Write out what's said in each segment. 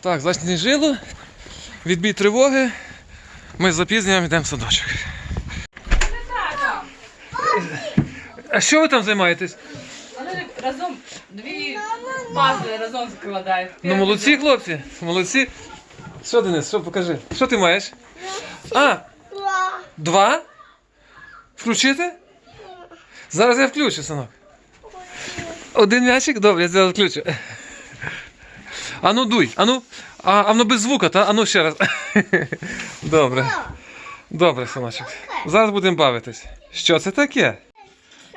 Так, засніжило. Відбій тривоги. Ми з запізненням йдемо в садочок. А що ви там займаєтесь? Вони разом дві пазли разом складають. Ну молодці, хлопці, молодці. Що, Денис, що покажи? Що ти маєш? А, два? Включити? Зараз я включу, синок. Один м'ячик? Добре, я зараз включу. А ну дуй, а ну, а, а воно без звука, та? А ну ще раз. Добре. Добре, синочок. Зараз будемо бавитись. Що це таке?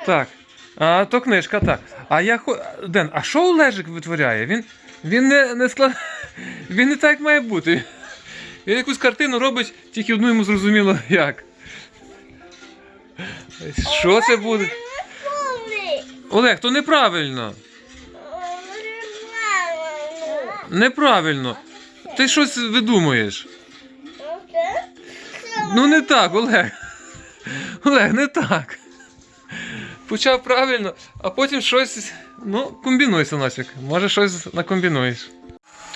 Так. А, то книжка, так. А я хо... Ден, а що Олежик витворяє? Він, він не, не склад... Він не так як має бути. Він якусь картину робить, тільки одну йому зрозуміло як. Що це буде? Олег, то неправильно. Неправильно. Ти щось видумуєш. Ну не так, Олег. Олег, не так. Почав правильно, а потім щось. Ну, комбінуй, синочок. Може щось накомбінуєш.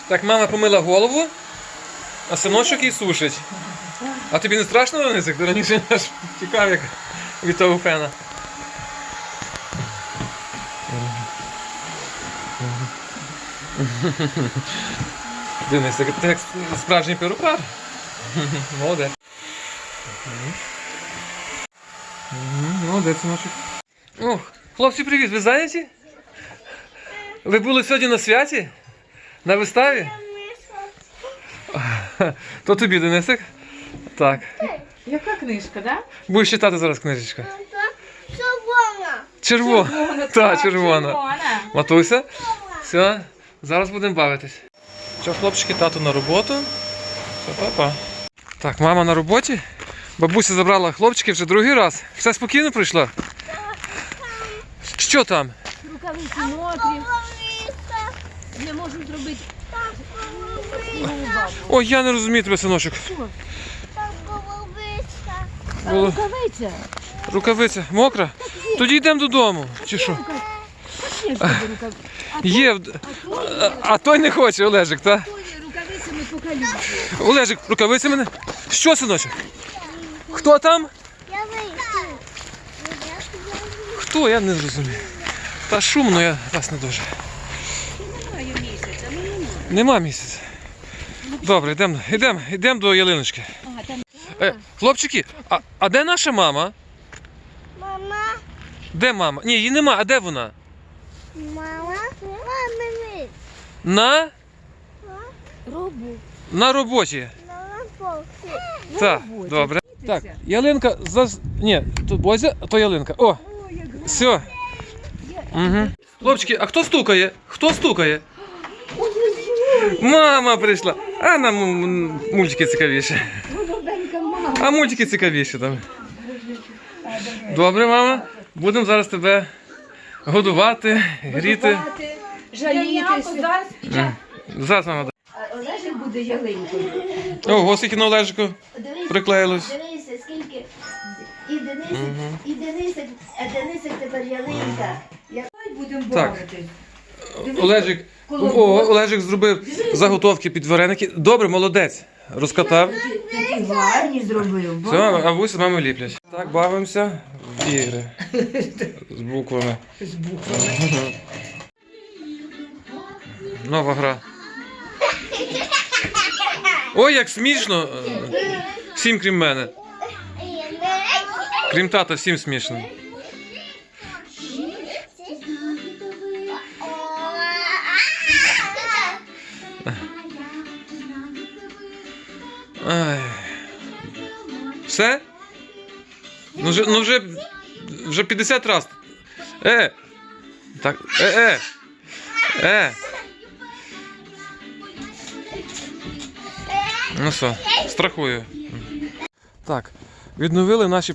Так, мама помила голову, а синочок її сушить. А тобі не страшно Денисик? Ти раніше аж тікав як від того фена. Денисик, ти як справжній перукар. Молодець. Молодець, синочок. Ох, хлопці, привіт, ви зайняті? Ви були сьогодні на святі? На виставі? То тобі, Денисик? Так. Яка книжка, да? Будеш читати зараз книжечка. Червона. Червона. Так, червона. Матуся. Все, зараз будемо бавитись. Що, хлопчики, тату на роботу. Все, папа. Так, мама на роботі. Бабуся забрала хлопчиків вже другий раз. Все спокійно пройшло? Що там? Рукавиці мокрі, не можу зробити. Ой, я не розумію тебе, синочок. Рукавиця? Рукавиця мокра? Тоді йдемо додому. Чи що? Є в. Є. А, той не хоче, Олежик, так? Рукавицями. Олежик, рукавиці мене. Що, синочок? Хто там? Я вийду. Хто? Я не зрозумів. Та шумно, я вас не дуже. Нема місяця. Добре, йдемо йдем, йдем до ялиночки. А, там Е, хлопчики, а, а де наша мама? Мама. Де мама? Ні, її нема, а де вона? Мама. Мама. На, робу. на роботі. Так, добре. Так, ялинка заз... Ні, то Бозя, а то ялинка. О, все. Угу. Хлопчики, а хто стукає? Хто стукає? Мама прийшла. А нам мультики цікавіші. А мультики цікавіші там. Добре, мама. Будемо зараз тебе годувати, гріти. Жалітися. Зараз мама. А Олежик буде ялинкою. Ого, скільки на Олежику Дивися, приклеїлось. дивися, скільки. І Денисик, і Денисик, а Денисик тепер ялинка. Я... Будемо Так. бавити. Олежик. О, Олежик зробив заготовки під вареники. Добре, молодець. Розкатав. Такі гарні зробив. Все, а ви з мамою ліплять. Так, бавимося в ігри. З буквами. З буквами. Нова гра. Ой, як смішно. Всім крім мене. Крім тата, всім смішно. Все? Ну вже, ну вже, вже 50 раз. Е! Так, е, е! Е! Ну що, страхую. Так, відновили наші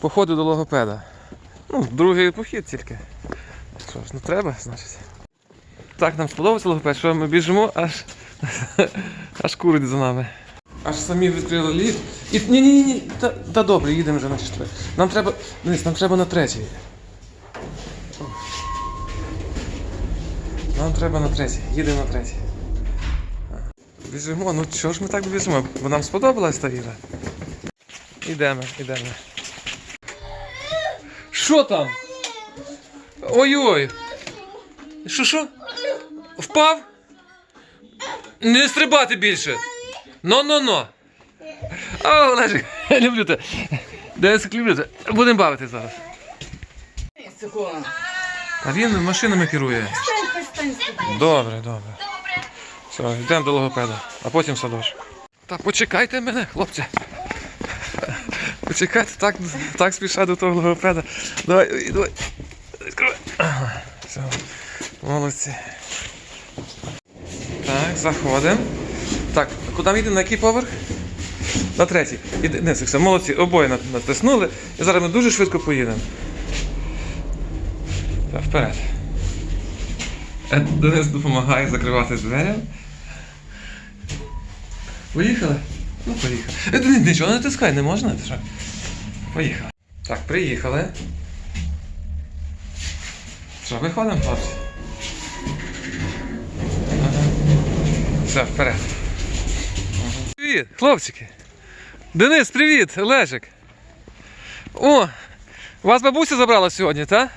походи до логопеда. Ну, другий похід тільки. Що ж, ну треба, значить. Так, нам сподобався логопед, що ми біжимо, аж, аж курить за нами. Аж самі відкрили ліфт. І ні, ні, ні. Та, та добре, їдемо вже на четвертий. Нам треба. Дивись, нам треба на третій. Нам треба на третій. Їдемо на третій. Біжимо, ну чого ж ми так біжимо? Бо нам сподобалась та Іра. Ідемо, ідемо. Що там? Ой-ой. Що що? Впав? Не стрибати більше. Но-но-но. О, Олежик, я люблю те. Денисик, люблю те. Будемо бавити зараз. А він машинами керує. Добре, добре. Все, йдемо до логопеда, а потім в. Та почекайте мене, хлопці. Почекайте, так, так спіша до того логопеда. Давай, давай. Все. Молодці. Так, заходимо. Так, куди ми йдемо? На який поверх? На третій. Іди, не, все, молодці, обоє натиснули. І зараз ми дуже швидко поїдемо. Так, вперед. Е, Денис допомагає закривати двері. Поїхали? Ну, поїхали. Е, Денис, нічого не тискай, не можна? Поїхали. Так, приїхали. Що, виходимо, хлопці? Ага. Все, вперед. Привіт, хлопчики. Денис, привіт, Олежик. О, вас бабуся забрала сьогодні, так?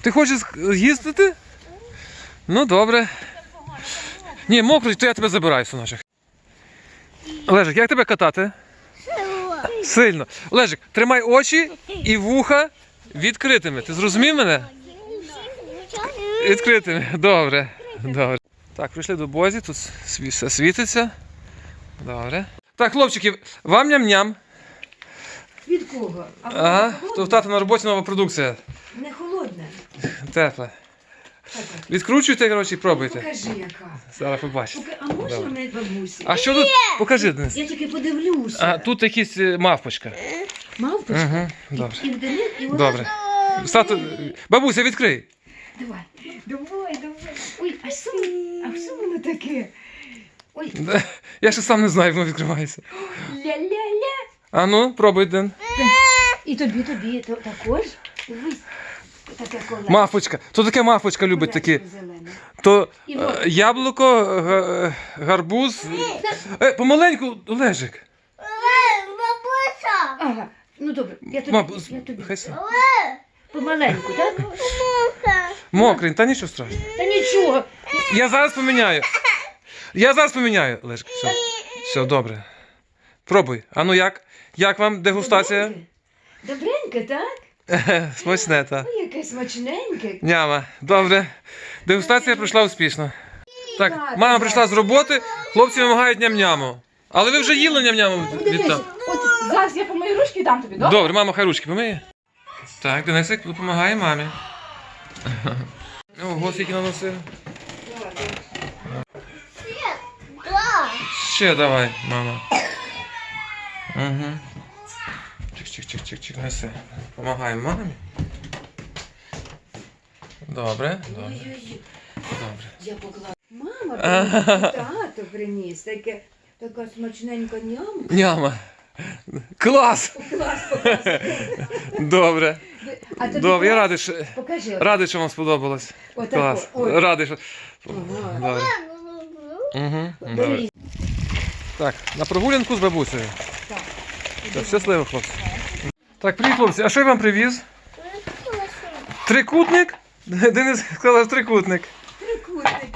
Ти хочеш їздити? Ну, добре. Ні, мокрий, то я тебе забираю, синочок. Олежик, як тебе катати? Сильно. Олежик, тримай очі і вуха відкритими. Ти зрозумів мене? Відкритими. Добре. Добре. Так, прийшли до Бозі, тут все світиться. Добре. Так, хлопчики, вам ням-ням. Від кого? А Ага, то в тата на роботі нова продукція. Не холодна. Тепла. Відкручуйте, коротше, і пробуйте. Покажи, яка. Зараз побачите. Поки- А можна Добре. мене бабусі? А що тут? Покажи, Денис. Я тільки подивлюся. А тут якісь е, мавпочка. Мавпочка? Угу, добре. І в Денис, і вона... Добре. Стату... Бабуся, відкрий. Давай, давай, давай. А що, а що воно таке? Ой, Да, Я ще сам не знаю, як воно відкривається. ля-ля-ля. А ну, пробуй, Ден. І тобі, тобі то, також? Дивись. Таке. Мавпочка. То таке мавпочка любить такі. Зелене. То І е, вот. яблуко, га- гарбуз. Е, помаленьку, Олежик. Бабуся. Ага, ну добре, я тобі, Мам, я тобі. хай сам. Помаленьку, так? Мокрий, та нічого страшного. Та нічого. Я зараз поміняю. Я зараз поміняю, Олежик. Все, все добре. Пробуй. А ну як? Як вам дегустація? Добреньке, так? Смачне, та. Ой, яке смачненьке. Няма. Добре. Дегустація пройшла успішно. Так, Так, мама прийшла з роботи, хлопці вимагають ням-няму. Але ви вже їли ням-няму Ну, від там. От зараз я помию ручки і дам тобі, добре? Добре, мама хай ручки помиє. Так, Денисик допомагає мамі. Ого, скільки наносив. Ще давай, мама. Угу. Чик-чик-чик-чик-чик, неси. Помагаємо мамі. Добре, добре, добре. я поклала. Мама приніс, тато приніс. Таке, така смачненька нямка. Няма. Клас! Клас, покажи. Добре. А тобі Добре, я клас? радий, що, Покажи. радий, що вам сподобалось. Отако, Клас. ой. Радий, що. Добре. Угу. Добре. Так, на прогулянку з бабусею. Так. Так, щасливо, хлопці. Так, привіт, хлопці. А що я вам привіз? Трикутник? Денис сказав трикутник. Трикутник.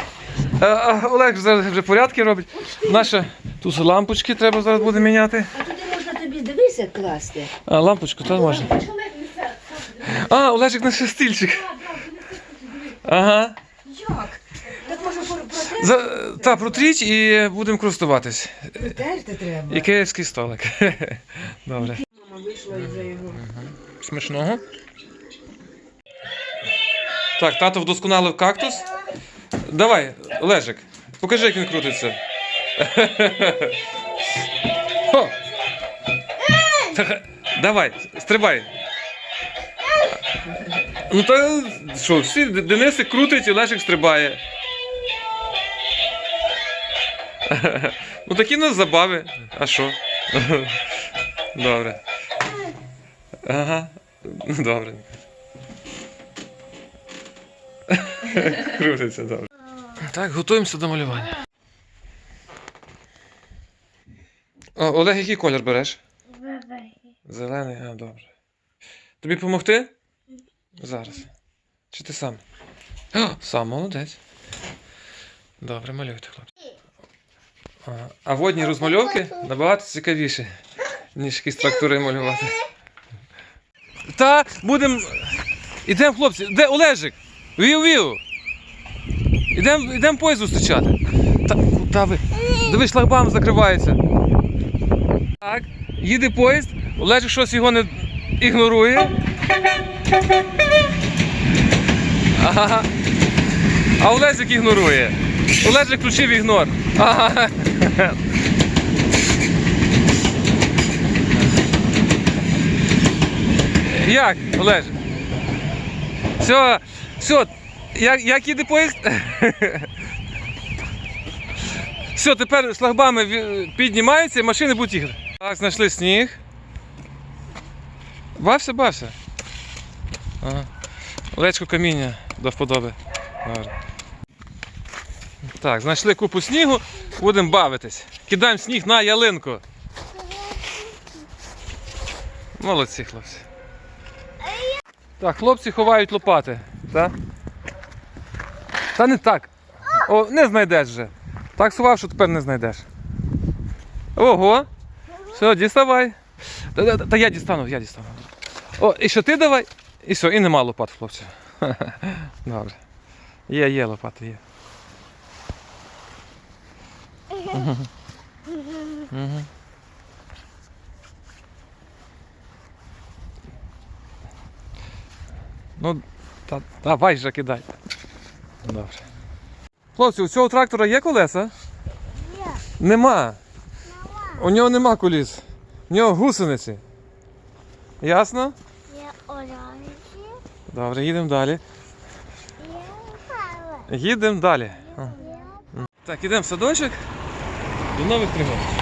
А, а Олег зараз вже порядки робить. Наша тут лампочки треба зараз буде міняти. А туди можна тобі дивися класти. А, лампочку, так можна. А, Олежик наш стільчик. Ага. Як? Так може протерти? За, та, протріть і будемо користуватись. Протерти треба. І київський столик. Добре. Мама вийшла і вже його. Смачного. Так, тато вдосконалив кактус. Давай, Олежик, покажи, як він крутиться. Хо. Давай, стрибай. Ну та що, всі Денисик крутить, і Олежик стрибає. Ну такі у нас забави. А що? Добре. Ага. Ну, Добре. Крутиться, добре. Так, готуємося до малювання. О, Олег, який колір береш? Бабай. Зелений, а, добре. Тобі допомогти? Зараз. Чи ти сам? О, сам молодець. Добре, малюйте, хлопці. А, а водні розмальовки набагато цікавіші, ніж якісь трактори малювати. Та будемо. Ідемо, хлопці. Де Олежик? Вів-вів! Ідемо ідем поїзд зустрічати. Та, та ви. Дивись, шлагбаум закривається. Так, їде поїзд, Олежик щось його не ігнорує. А Олежик ігнорує. Олежик включив ігнор. Як, Олежик? Все, все, як, як їде поїзд? Все, тепер шлагбами піднімаються і машини будуть їхати. Так, знайшли сніг. Бався, бався. Ага. Лечко каміння до вподоби. Добре. Так, знайшли купу снігу, будемо бавитись. Кидаємо сніг на ялинку. Молодці, хлопці. Так, хлопці ховають лопати. Так? Та не так. О, не знайдеш вже. Так сховав, що тепер не знайдеш. Ого. Все, діставай. Та, та, та я дістану, я дістану. О, і що ти давай? І все, і нема лопат, хлопці. Добре. Є, є лопати, є. Ну, та, давай же кидай. Добре. Хлопці, у цього трактора є колеса? Є. Нема. У нього нема коліс. У нього гусениці. Ясно? Є оранжі. Добре, їдемо далі. Їдемо далі. Так, ідемо в садочок. До нових пригод.